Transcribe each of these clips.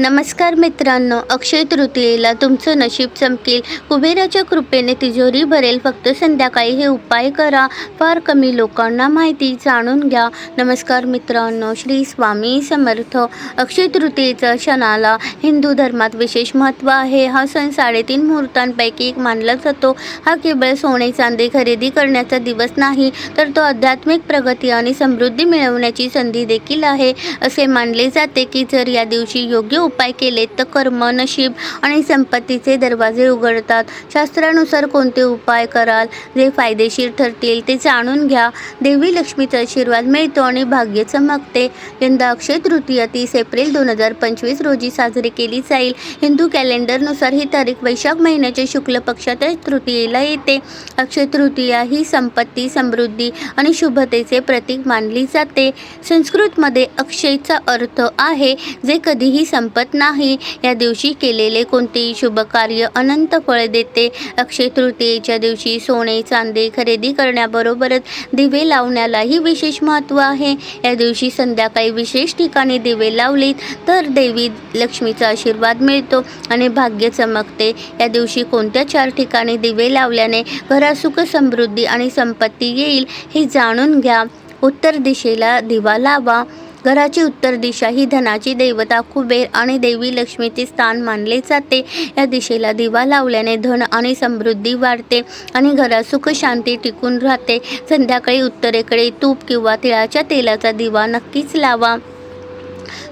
नमस्कार मित्रांनो अक्षय तृतीयेला तुमचं नशीब चमकेल कुबेराच्या कृपेने तिजोरी भरेल. फक्त संध्याकाळी हे उपाय करा. फार कमी लोकांना माहिती जाणून घ्या. नमस्कार मित्रांनो श्री स्वामी समर्थ. अक्षय तृतीयेचा क्षणाला हिंदू धर्मात विशेष महत्त्व आहे. हा सण साडेतीन मुहूर्तांपैकी एक मानला जातो. हा केवळ सोने चांदी खरेदी करण्याचा दिवस नाही तर तो आध्यात्मिक प्रगती आणि समृद्धी मिळवण्याची संधी देखील आहे. असे मानले जाते की जर या दिवशी योग्य उपाय केले तर कर्म नशीब आणि संपत्तीचे दरवाजे उघडतात. शास्त्रानुसार कोणते उपाय कराल? जे फायदेशीर ठरतील ते जाणून घ्या. देवी लक्ष्मीचा आशीर्वाद मिळतो आणि भाग्य चमकते. यंदा अक्षय तृतीया तीस एप्रिल दोन हजार पंचवीस रोजी साजरी केली जाईल. हिंदू कॅलेंडरनुसार ही तारीख वैशाख महिन्याच्या शुक्ल पक्षातच तृतीयेला येते. अक्षय तृतीया ही संपत्ती समृद्धी आणि शुभतेचे प्रतीक मानली जाते. संस्कृतमध्ये अक्षयचा अर्थ आहे जे कधीही संपत नाही. या दिवशी केलेले कोणतेही शुभ कार्य अनंत फळ देते. अक्षय तृतीयेच्या दिवशी सोने चांदी खरेदी करण्याबरोबरच दिवे लावण्यालाही विशेष महत्त्व आहे. या दिवशी संध्याकाळी विशेष ठिकाणी दिवे लावलीत तर देवी लक्ष्मीचा आशीर्वाद मिळतो आणि भाग्य चमकते. या दिवशी कोणत्या चार ठिकाणी दिवे लावल्याने घरात सुख समृद्धी आणि संपत्ती येईल हे जाणून घ्या. उत्तर दिशेला दिवा लावा. घराची उत्तर दिशा ही धनाची देवता कुबेर आणि देवी लक्ष्मीचे स्थान मानले जाते. या दिशेला दिवा लावल्याने धन आणि समृद्धी वाढते आणि घरात सुख शांती टिकून राहते. संध्याकाळी उत्तरेकडे तूप किंवा तिळाच्या तेलाचा दिवा नक्कीच लावा.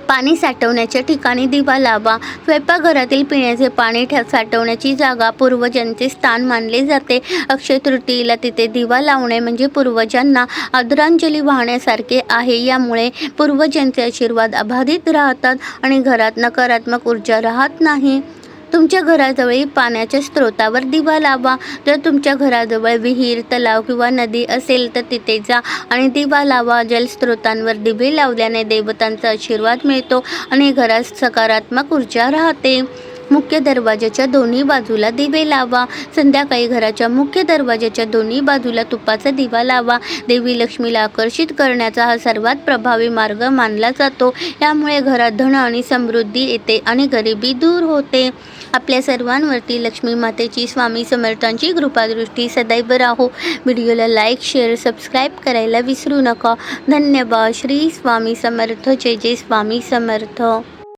पाणी साठवण्याच्या ठिकाणी दिवा लावा. स्वयंपाकघरातील पिण्याचे पाणी साठवण्याची जागा पूर्वजांचे स्थान मानले जाते. अक्षय तृतीयेला तिथे दिवा लावणे म्हणजे पूर्वजांना आदरांजली वाहण्यासारखे आहे. यामुळे पूर्वजांचे आशीर्वाद अबाधित राहतात आणि घरात नकारात्मक ऊर्जा राहत नाही. तुमच्या घराजवळी पाण्याच्या स्रोतावर दिवा लावा. जर तुमच्या घराजवळ विहीर तलाव किंवा नदी असेल तर तिथे जा आणि दिवा लावा. जलस्रोतांवर दिवे लावल्याने देवतांचा आशीर्वाद मिळतो आणि घरात सकारात्मक ऊर्जा राहते. मुख्य दरवाजाच्या दोन्ही बाजूला दिवे लावा. संध्याकाळी घराच्या मुख्य दरवाजाच्या दोन्ही बाजूला तुपाचा दिवा लावा. देवी लक्ष्मीला आकर्षित करण्याचा हा सर्वात प्रभावी मार्ग मानला जातो. यामुळे घरात धन आणि समृद्धी येते आणि गरिबी दूर होते. आपल्या सर्वांवरती लक्ष्मी मातेची स्वामी समर्थांची कृपादृष्टी सदैव राहो. व्हिडिओला लाईक शेअर सबस्क्राईब करायला विसरू नका. धन्यवाद. श्री स्वामी समर्थ. जय जय स्वामी समर्थ.